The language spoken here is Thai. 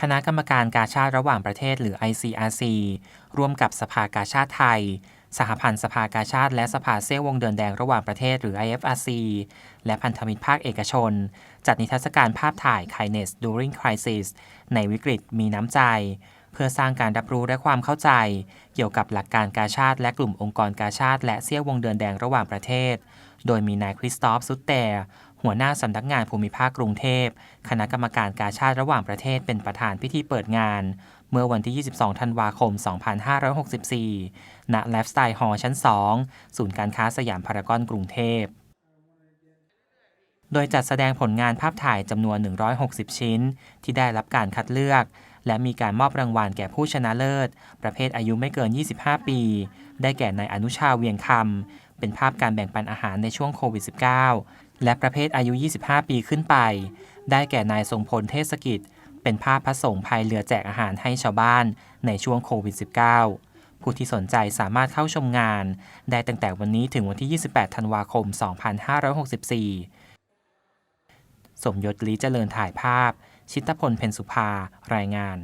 คณะกรรมการกาชาติระหว่างประเทศหรือ ICRC ร่วมกับสภากาชาติไทย สหพันธ์สภากาชาติและสภาเซี่ยววงเดินแดงระหว่างประเทศหรือ IFRC และพันธมิตรภาคเอกชน จัดนิทรรศการภาพถ่าย Kindness During Crisis ในวิกฤตมีน้ำใจ เพื่อสร้างการรับรู้และความเข้าใจ เกี่ยวกับหลักการกาชาติและกลุ่มองค์กรกาชาติและเซี่ยววงเดินแดงระหว่างประเทศ โดยมีนายคริสตอฟซุตเตร์ หัวหน้าสำนักงานภูมิภาคกรุงเทพ คณะกรรมการกาชาติระหว่างประเทศเป็นประธานพิธีเปิดงาน เมื่อวันที่ 22 ธันวาคม 2564 ณ ไลฟ์สไตล์ฮอลล์ชั้น 2 ศูนย์การค้าสยามพารากอนกรุงเทพโดยจัดแสดงผลงานภาพถ่ายจำนวน 160 ชิ้น ที่ได้รับการคัดเลือก และมีการมอบรางวัลแก่ผู้ชนะเลิศ ประเภทอายุไม่เกิน 25 ปี ได้แก่นายอนุชาเวียงคำ เป็นภาพการแบ่งปันอาหารในช่วงโควิด -19 และประเภทอายุ 25 ปีขึ้นไป ได้แก่นายทรงพลเทศกิจ เป็นภาพพระสงฆ์พายเรือแจกอาหารให้ชาวบ้านในช่วงโควิด -19 ผู้ที่สนใจสามารถเข้าชมงาน ได้ตั้งแต่วันนี้ถึงวันที่ 28 ธันวาคม 2564 สมยศลีเจริญถ่ายภาพ ชิตพลเพนสุภารายงาน